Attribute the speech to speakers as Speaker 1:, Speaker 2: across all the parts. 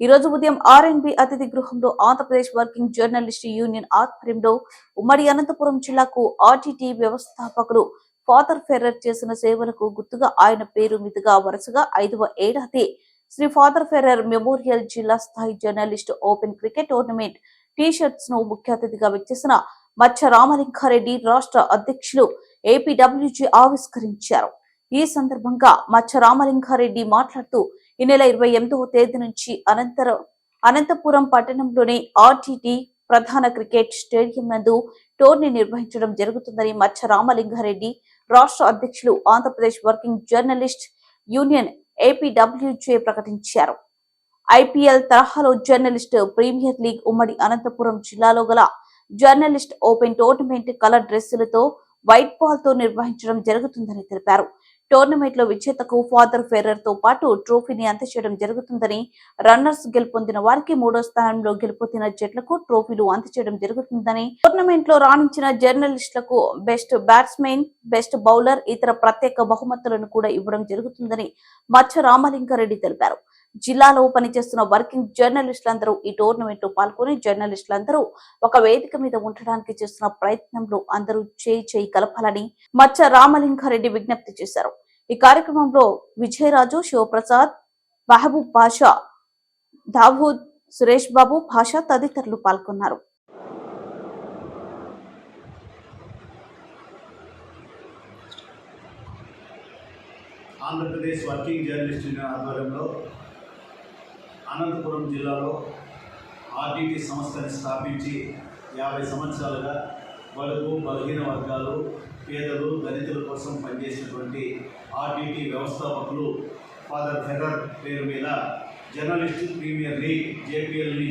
Speaker 1: ఈ రోజు ఉదయం ఆర్ఎన్బి అతిథి గృహంలో ఆంధ్రప్రదేశ్ వర్కింగ్ జర్నలిస్ట్ యూనియన్ ఆధ్వర్యంలో ఉమ్మడి అనంతపురం జిల్లాకు ఆర్టీటీ వ్యవస్థాపకులు ఫాదర్ ఫెర్రర్ చేసిన సేవలకు గుర్తుగా ఆయన పేరు మీదుగా వరుసగా ఐదవ ఏడాది శ్రీ ఫాదర్ ఫెర్రర్ మెమోరియల్ జిల్లా స్థాయి జర్నలిస్ట్ ఓపెన్ క్రికెట్ టోర్నమెంట్ టీ షర్ట్స్ను ముఖ్య అతిథిగా విచ్చేసిన మచ్చ రామలింగారెడ్డి రాష్ట్ర అధ్యక్షులు ఏపీడబ్ల్యూజీ ఆవిష్కరించారు. ఈ సందర్భంగా మచ్చ రామలింగారెడ్డి మాట్లాడుతూ ఈ నెల ఇరవై ఎనిమిదవ తేదీ నుంచి అనంతరం అనంతపురం పట్టణంలోని ఆర్టీటీ ప్రధాన క్రికెట్ స్టేడియం నందు టోర్నీ నిర్వహించడం జరుగుతుందని మచ్చ రామలింగారెడ్డి రాష్ట్ర అధ్యక్షులు Andhra Pradesh working journalist union APWJ ప్రకటించారు. ఐపీఎల్ తరహాలో జర్నలిస్ట్ ప్రీమియర్ లీగ్ ఉమ్మడి అనంతపురం జిల్లాలో గల జర్నలిస్ట్ ఓపెన్ టోర్నమెంట్ కలర్ డ్రెస్సులతో వైట్ బాల్తో నిర్వహించడం జరుగుతుందని తెలిపారు. టోర్నమెంట్లో విజేతకు ఫాదర్ ఫెర్రర్తో పాటు ట్రోఫీని చేయడం జరుగుతుందని రన్నర్స్ గెలుపొందిన వారికి మూడో స్థానంలో గెలుపొందిన జట్లకు ట్రోఫీలు చేయడం జరుగుతుందని టోర్నమెంట్లో రాణించిన జర్నలిస్టులకు బెస్ట్ బ్యాట్స్మెన్ బెస్ట్ బౌలర్ ఇతర ప్రత్యేక బహుమతులను కూడా ఇవ్వడం జరుగుతుందని మత్స్య రామలింగారెడ్డి తెలిపారు. జిల్లాలో పనిచేస్తున్న వర్కింగ్ జర్నలిస్టులందరూ ఈ టోర్నమెంట్లో పాల్గొని జర్నలిస్టులందరూ ఒక వేదిక మీద ఉండడానికి చేస్తున్న ప్రయత్నంలో అందరూ చేయి చేయి కలపాలని మచ్చ రామలింగారెడ్డి విజ్ఞప్తి చేశారు. ఈ కార్యక్రమంలో విజయరాజు శివప్రసాద్ మహబూబ్ బాషా దావూద్ సురేష్ బాబు భాషా తదితరులు పాల్గొన్నారు.
Speaker 2: ఆంధ్రప్రదేశ్ వర్కింగ్ జర్నలిస్ట్ ఆధ్వర్యంలో అనంతపురం జిల్లాలో ఆర్టీటీ సంస్థని స్థాపించి యాభై సంవత్సరాలుగా బడుగు బలహీన వర్గాలు పేదలు దళితుల కోసం పనిచేసినటువంటి ఆర్టీటీ వ్యవస్థాపకులు ఫాదర్ ఫెదర్ పేరు మీద జర్నలిస్ట్ ప్రీమియర్ లీగ్ జేపీఎల్ని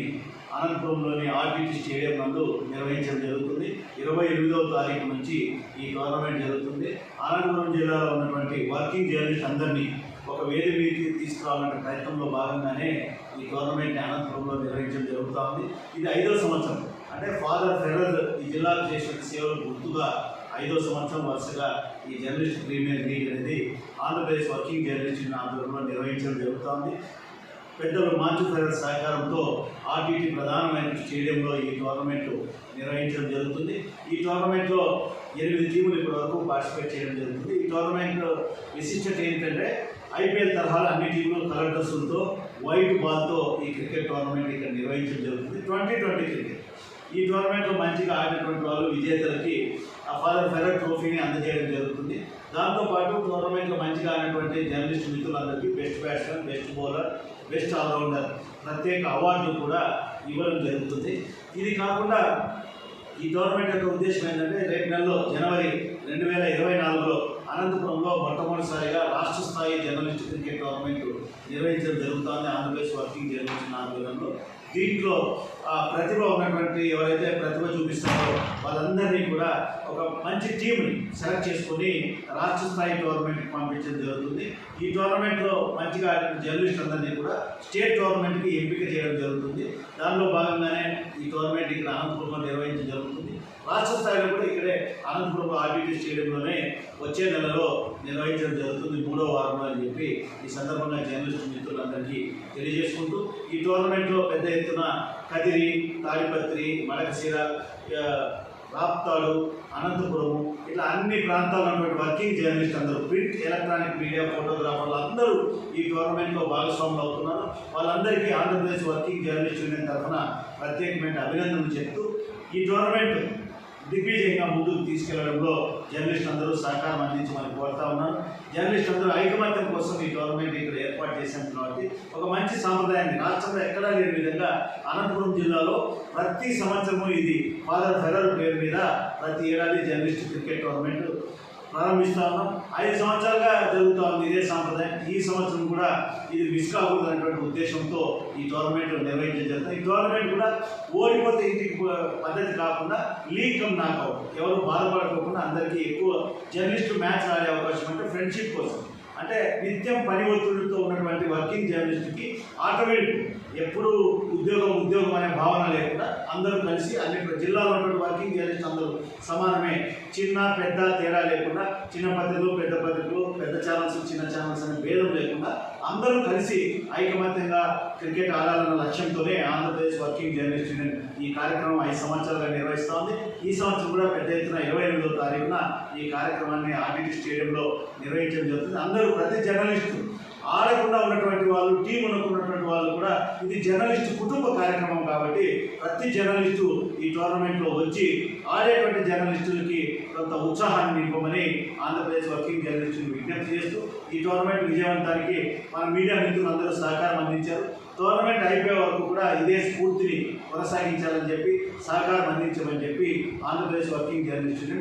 Speaker 2: అనంతపురంలోని ఆర్టీటీ స్టేడియం నందు నిర్వహించడం జరుగుతుంది. ఇరవై ఎనిమిదవ తారీఖు నుంచి ఈ టోర్నమెంట్ జరుగుతుంది. అనంతపురం జిల్లాలో ఉన్నటువంటి వర్కింగ్ జర్నలిస్ట్ అందరినీ ఒక వేది మీదకి తీసుకురావాలనే ప్రయత్నంలో భాగంగానే గవర్నమెంట్ అనంతపురంలో నిర్వహించడం జరుగుతూ ఉంది. ఇది ఐదో సంవత్సరం. అంటే ఫాదర్ ఫెరర్ ఈ జిల్లాకు చేసిన సేవలు గుర్తుగా ఐదో సంవత్సరం వరుసగా ఈ జర్నలిస్ట్ ప్రీమియర్ లీగ్ అనేది ఆంధ్రప్రదేశ్ వర్కింగ్ జర్నలిస్ట్ యూనియన్ నిర్వహించడం జరుగుతోంది పెద్దలు మాంచు ఫెరర్ సహకారంతో ఆర్టీటీ ప్రధానమైన స్టేడియంలో ఈ టోర్నమెంట్ నిర్వహించడం జరుగుతుంది. ఈ టోర్నమెంట్లో ఎనిమిది టీములు ఇప్పటివరకు పార్టిసిపేట్ చేయడం జరుగుతుంది. ఈ టోర్నమెంట్ విశిష్టత ఏంటంటే ఐపీఎల్ తరహాలో అన్ని టీములు కలర్ డ్రెస్సులతో వైట్ బాల్తో ఈ క్రికెట్ టోర్నమెంట్ ఇక్కడ నిర్వహించడం జరుగుతుంది. Twenty twenty cricket. ఈ టోర్నమెంట్లో మంచిగా ఆడినటువంటి వాళ్ళు విజేతలకి ఆ ఫాదర్ ఫెరర్ ట్రోఫీని అందజేయడం జరుగుతుంది. దాంతోపాటు టోర్నమెంట్లో మంచిగా ఆడినటువంటి జర్నలిస్ట్ మిత్రులందరికీ best batsmen best bowler best all rounder ప్రత్యేక అవార్డులు కూడా ఇవ్వడం జరుగుతుంది. ఇది కాకుండా ఈ టోర్నమెంట్ యొక్క ఉద్దేశం ఏంటంటే రేపు నెలలో జనవరి రెండు వేల ఇరవై నాలుగులో అనంతపురంలో మొట్టమొదటిసారిగా రాష్ట్ర స్థాయి జర్నలిస్ట్ క్రికెట్ టోర్నమెంట్ నిర్వహించడం జరుగుతుంది. ఆంధ్రప్రదేశ్ వర్కింగ్ జర్నలిస్ట్ ఆధ్వర్యంలో దీంట్లో ప్రతిభ ఉన్నటువంటి ఎవరైతే ప్రతిభ చూపిస్తారో వాళ్ళందరినీ కూడా ఒక మంచి టీంని సెలెక్ట్ చేసుకొని రాష్ట్ర స్థాయి టోర్నమెంట్కి పంపించడం జరుగుతుంది. ఈ టోర్నమెంట్లో మంచిగా ఆడిన జర్నలిస్ట్ అందరినీ కూడా స్టేట్ టోర్నమెంట్కి ఎంపిక చేయడం జరుగుతుంది. దానిలో భాగంగానే ఈ టోర్నమెంట్ ఇక్కడ అనంతపురంలో నిర్వహించడం జరుగుతుంది. రాష్ట్ర స్థాయిలో కూడా ఇక్కడే అనంతపురం ఆర్బీటీ స్టేడియంలోనే వచ్చే నెలలో నిర్వహించడం జరుగుతుంది మూడో వారంలో అని చెప్పి ఈ సందర్భంగా జర్నలిస్ట్ మిత్రులందరికీ తెలియజేసుకుంటూ ఈ టోర్నమెంట్లో పెద్ద ఎత్తున కదిరి తాడిపత్రి మడకశిర రాప్తాడు అనంతపురము ఇట్లా అన్ని ప్రాంతాల్లో ఉన్నటువంటి వర్కింగ్ జర్నలిస్ట్ అందరూ ప్రింట్ ఎలక్ట్రానిక్ మీడియా ఫోటోగ్రాఫర్లు అందరూ ఈ టోర్నమెంట్లో భాగస్వాములు అవుతున్నారు. వాళ్ళందరికీ ఆంధ్రప్రదేశ్ వర్కింగ్ జర్నలిస్ట్ యూనియన్ తరఫున ప్రత్యేకమైన అభినందనలు చెప్తూ ఈ టోర్నమెంట్ దిగ్విజయంగా ముందుకు తీసుకెళ్ళడంలో జర్నలిస్ట్ అందరూ సహకారం అందించమని కోరుతా ఉన్నాను. జర్నలిస్ట్ అందరూ ఐకమత్యం కోసం ఈ గవర్నమెంట్ ఇక్కడ ఏర్పాటు చేశాం కాబట్టి ఒక మంచి సాంప్రదాయాన్ని రాష్ట్రంలో ఎక్కడా లేని విధంగా అనంతపురం జిల్లాలో ప్రతి సంవత్సరము ఇది ఫాదర్ ఫెరర్ పేరు మీద ప్రతి ఏడాది జర్నలిస్ట్ క్రికెట్ టోర్నమెంట్ ప్రారంభిస్తా ఉన్నాం ఐదు సంవత్సరాలుగా జరుగుతూ ఉంది ఇదే సాంప్రదాయం. ఈ సంవత్సరం కూడా ఇది మిస్ కాకూడదు అనేటువంటి ఉద్దేశంతో ఈ టోర్నమెంట్ నిర్వహించడం జరుగుతుంది. ఈ టోర్నమెంట్ కూడా ఓడిపోతే ఇంటికి పద్ధతి కాకుండా లీగ్ కమ్ నాకౌట్ ఎవరు బాధపడకోకుండా అందరికీ ఎక్కువ జర్నలిస్ట్ మ్యాచ్ ఆడే అవకాశం అంటే ఫ్రెండ్షిప్ కోసం. అంటే నిత్యం పని ఒత్తిడితో ఉన్నటువంటి వర్కింగ్ జర్నలిస్ట్కి ఆటోమేటిక్ ఎప్పుడు ఉద్యోగం ఉద్యోగం అనే భావన లేకుండా అందరూ కలిసి అన్ని జిల్లాలో ఉన్నటువంటి వర్కింగ్ జర్నలిస్ట్ అందరూ సమానమే. చిన్న పెద్ద తేడా లేకుండా చిన్న పత్రికలు పెద్ద పత్రికలు పెద్ద ఛానల్స్ చిన్న ఛానల్స్ అనే భేదం లేకుండా అందరూ కలిసి ఐకమత్యంగా క్రికెట్ ఆడాలన్న లక్ష్యంతోనే ఆంధ్రప్రదేశ్ వర్కింగ్ జర్నలిస్ట్ యూనియన్ ఈ కార్యక్రమం ఐదు సంవత్సరాలుగా నిర్వహిస్తోంది ఈ సంవత్సరం కూడా పెద్ద ఎత్తున ఇరవై ఎనిమిదో తారీఖున ఈ కార్యక్రమాన్ని ఆర్టీటీ స్టేడియంలో నిర్వహించడం జరుగుతుంది. అందరూ ప్రతి జర్నలిస్టు ఆడకుండా ఉన్నటువంటి వాళ్ళు టీం ఉన్నటువంటి వాళ్ళు కూడా ఇది జర్నలిస్టు కుటుంబ కార్యక్రమం కాబట్టి ప్రతి జర్నలిస్టు ఈ టోర్నమెంట్లో వచ్చి ఆడేటువంటి జర్నలిస్టులకి కొంత ఉత్సాహాన్ని నింపమని ఆంధ్రప్రదేశ్ వర్కింగ్ జర్నలిస్టులు విజ్ఞప్తి చేస్తూ ఈ టోర్నమెంట్ విజయవంతానికి మన మీడియా మిత్రులు అందరూ సహకారం అందించారు. టోర్నమెంట్ అయిపోయే వరకు కూడా ఇదే స్ఫూర్తిని కొనసాగించాలని చెప్పి సహకారం అందించమని చెప్పి ఆంధ్రప్రదేశ్ వర్కింగ్ జర్నలిస్టులు